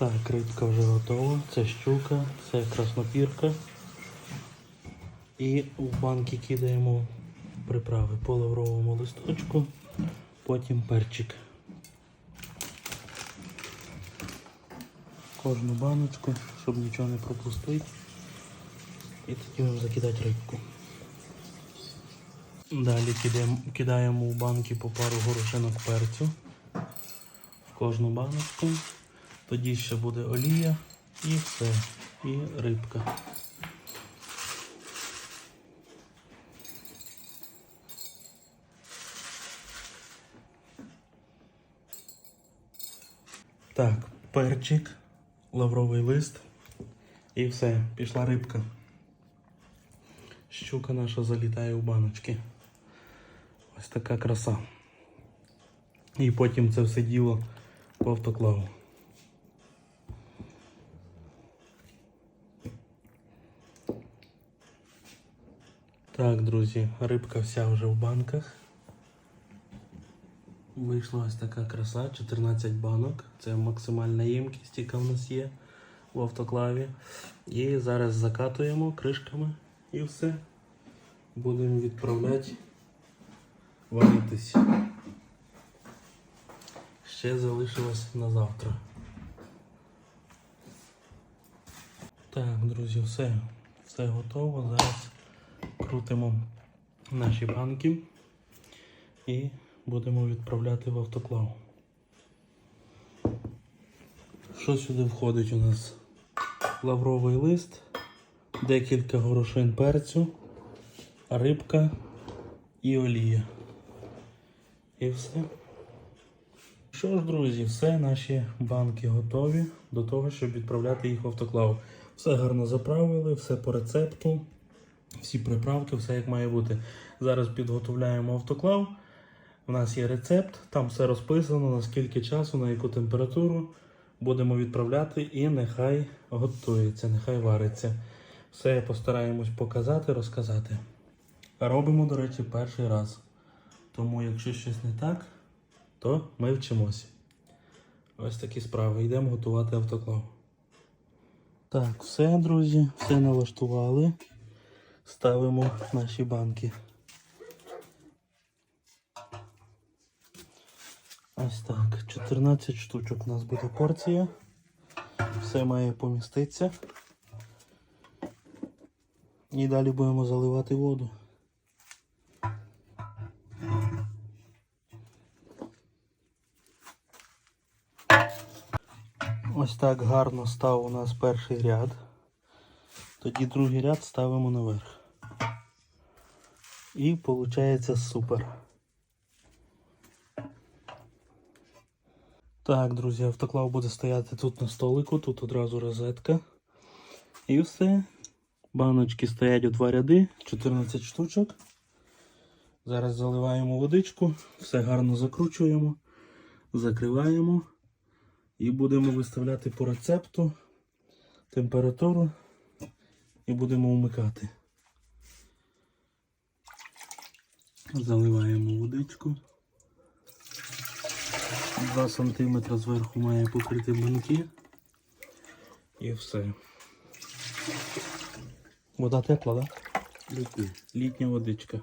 Так, рибка вже готова. Це щука, це краснопірка. І в банки кидаємо приправи по лавровому листочку, потім перчик. Кожну баночку, щоб нічого не пропустити. І тоді можна закидати рибку. Далі кидаємо, кидаємо в банки по пару горошинок перцю в кожну баночку. Тоді ще буде олія і все. І рибка. Так, перчик, лавровий лист і все, пішла рибка. Щука наша залітає у баночки. Ось така краса. І потім це все діло в автоклаву. Так, друзі, рибка вся вже в банках. Вийшла ось така краса, 14 банок. Це максимальна ємкість, яка в нас є в автоклаві. І зараз закатуємо кришками і все. Будемо відправляти варитись. Ще залишилось на завтра. Так, друзі, все, все готово. Зараз крутимо наші банки і будемо відправляти в автоклав. Що сюди входить у нас? Лавровий лист, декілька горошин перцю, рибка і олія. І все. Що ж, друзі, все, наші банки готові до того, щоб відправляти їх в автоклав. Все гарно заправили, все по рецепту, всі приправки, все як має бути. Зараз підготовляємо автоклав. У нас є рецепт, там все розписано, на скільки часу, на яку температуру будемо відправляти і нехай готується, нехай вариться. Все постараємось показати, розказати. Робимо, до речі, перший раз. Тому, якщо щось не так, то ми вчимось. Ось такі справи. Йдемо готувати автоклав. Так, все, друзі, все налаштували. Ставимо наші банки. Ось так. 14 штучок у нас буде порція. Все має поміститися. І далі будемо заливати воду. Ось так гарно став у нас перший ряд. Тоді другий ряд ставимо наверх. І виходить супер. Так, друзі, автоклав буде стояти тут на столику, тут одразу розетка. І все. Баночки стоять у два ряди, 14 штучок. Зараз заливаємо водичку, все гарно закручуємо, закриваємо і будемо виставляти по рецепту температуру і будемо вмикати. Заливаємо водичку. 2 см зверху має покрити банки. І все. Вода тепла, так? Да? Літня. Літня водичка.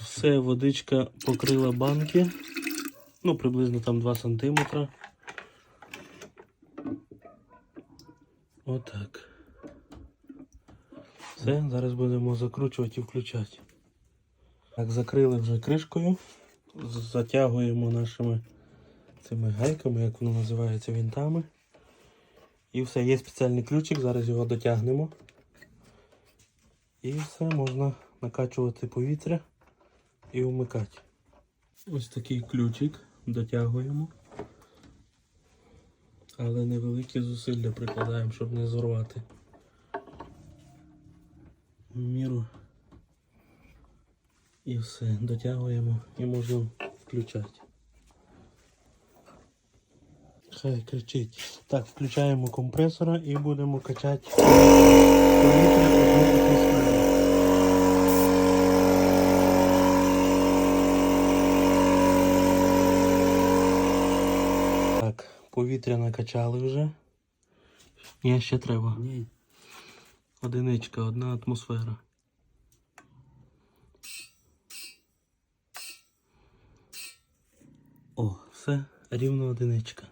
Все, водичка покрила банки. Ну, приблизно там 2 см. Отак. Все, зараз будемо закручувати і включати. Так, закрили вже кришкою. Затягуємо нашими цими гайками, як воно називається, вінтами. І все, є спеціальний ключик, зараз його дотягнемо. І все, можна накачувати повітря і вмикати. Ось такий ключик дотягуємо. Але невеликі зусилля прикладаємо, щоб не зорвати. Міру. І все, дотягуємо і можна включати. Хай кричить. Так, включаємо компресора і будемо качати повітря. Повітря накачали вже. Ні, ще треба. Ні. Одиничка, одна атмосфера. О, все, рівно одиничка.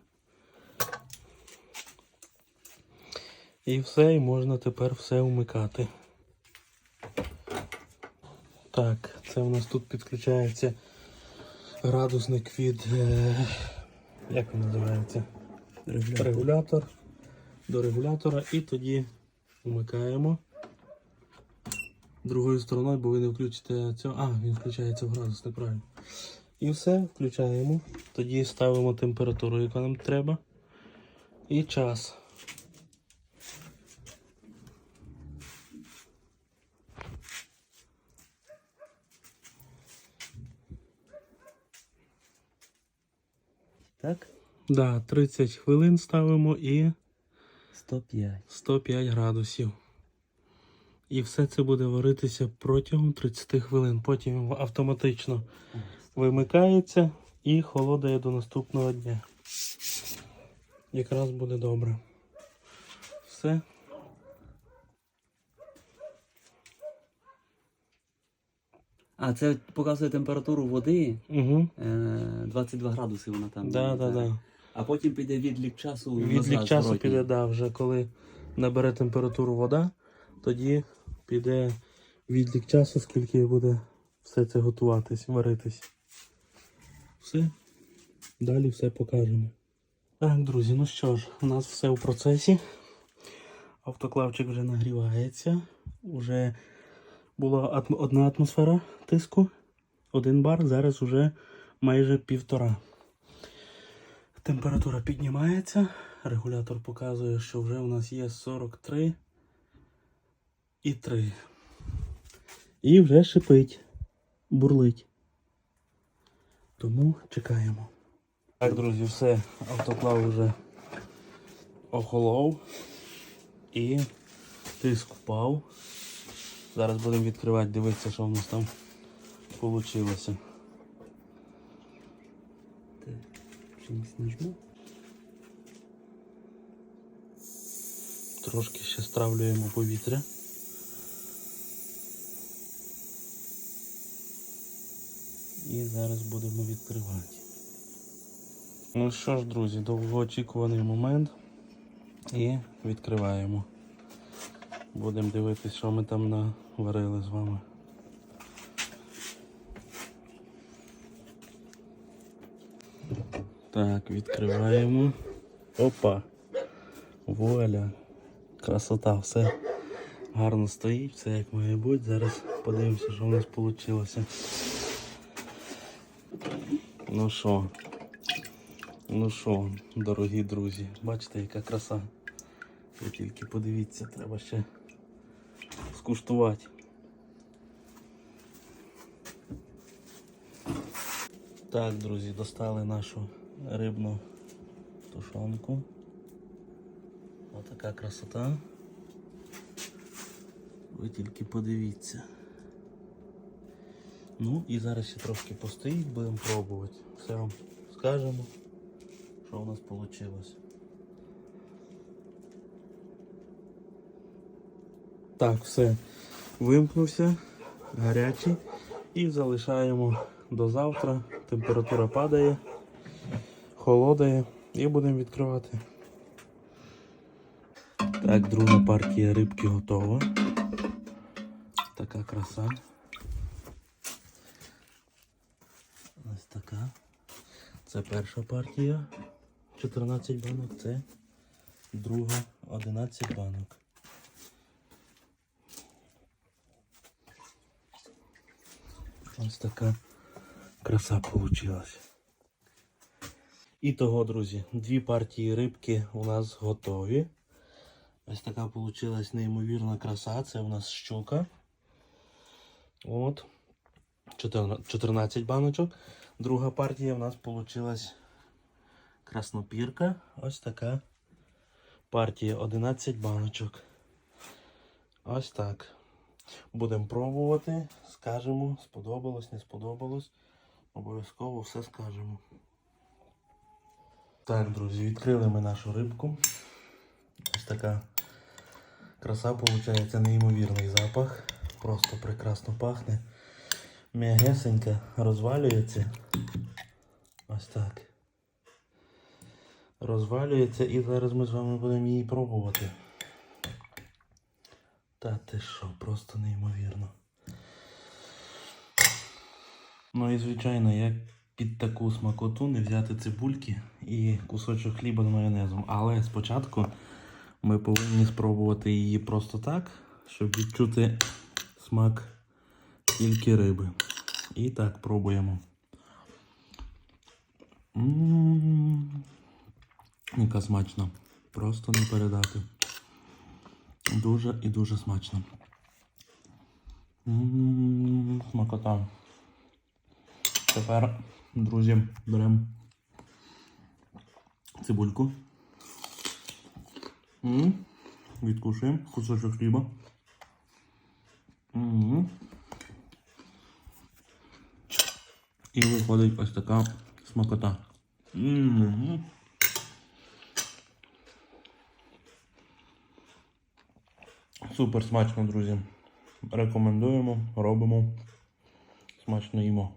І все, і можна тепер все вмикати. Так, це у нас тут підключається градусник від. Е, як він називається? Регулятор. регулятор до регулятора і тоді вмикаємо другою стороною, бо ви не включите цього. А, він включається в градусник, правильно. І все, включаємо. Тоді ставимо температуру, яка нам треба. І час. Так? Да, 30 хвилин ставимо і 105. 105 градусів. І все це буде варитися протягом 30 хвилин. Потім автоматично вимикається і холодає до наступного дня. Якраз буде добре. Все. А, це показує температуру води. Угу. Е, 22 градуси вона там. Да, да, зараз. да. А потім піде відлік часу. Відлік назад, часу зворотній. піде, да, вже коли набере температуру вода, тоді піде відлік часу, скільки буде все це готуватись, варитись. Все. Далі все покажемо. Так, друзі, ну що ж, у нас все в процесі. Автоклавчик вже нагрівається. Уже була одна атмосфера тиску, один бар, зараз вже майже півтора. Температура піднімається. Регулятор показує, що вже у нас є 43 і 3. І вже шипить, бурлить. Тому чекаємо. Так, друзі, все. Автоклав вже охолов і тиск впав. Зараз будемо відкривати, дивитися, що в нас там вийшло. Так, чимось нажму. Трошки ще стравлюємо повітря. І зараз будемо відкривати. Ну що ж, друзі, довгоочікуваний момент. І відкриваємо. Будемо дивитися, що ми там наварили з вами. Так, відкриваємо. Опа! Вуаля! Красота, все гарно стоїть, все як має бути. Зараз подивимося, що в нас вийшло. Ну що, ну що, дорогі друзі, бачите, яка краса. Ви тільки подивіться, треба ще скуштувати. Так, друзі, достали нашу рибну тушонку. Отака красота. Ви тільки подивіться. Ну і зараз ще трошки постоїть, будемо пробувати. Все вам скажемо, що у нас вийшло. Так, все. Вимкнувся, гарячий. І залишаємо до завтра. Температура падає, холодає і будемо відкривати. Так, друга партія рибки готова. Така краса. Ось така. Це перша партія. 14 банок. Це друга 11 банок. Ось така краса вийшла. І того, друзі, дві партії рибки у нас готові. Ось така вийшла неймовірна краса. Це у нас щука. От. 14 баночок. Друга партія у нас вийшла краснопірка. Ось така партія 11 баночок. Ось так. Будемо пробувати. Скажемо, сподобалось, не сподобалось. Обов'язково все скажемо. Так, друзі, відкрили ми нашу рибку. Ось така краса, виходить, неймовірний запах. Просто прекрасно пахне. М'ягесенька розвалюється. Ось так. Розвалюється і зараз ми з вами будемо її пробувати. Та ти що, просто неймовірно. Ну і звичайно, як під таку смакоту не взяти цибульки і кусочок хліба з майонезом. Але спочатку ми повинні спробувати її просто так, щоб відчути смак тільки риби. І так пробуємо. М, Яка смачна. Просто не передати. Дуже і дуже смачно. М, Смакота. Тепер, друзі, беремо цибульку. Відкушуємо кусочок хліба. І виходить ось така смакота. Супер смачно, друзі. Рекомендуємо, робимо. Смачно їмо.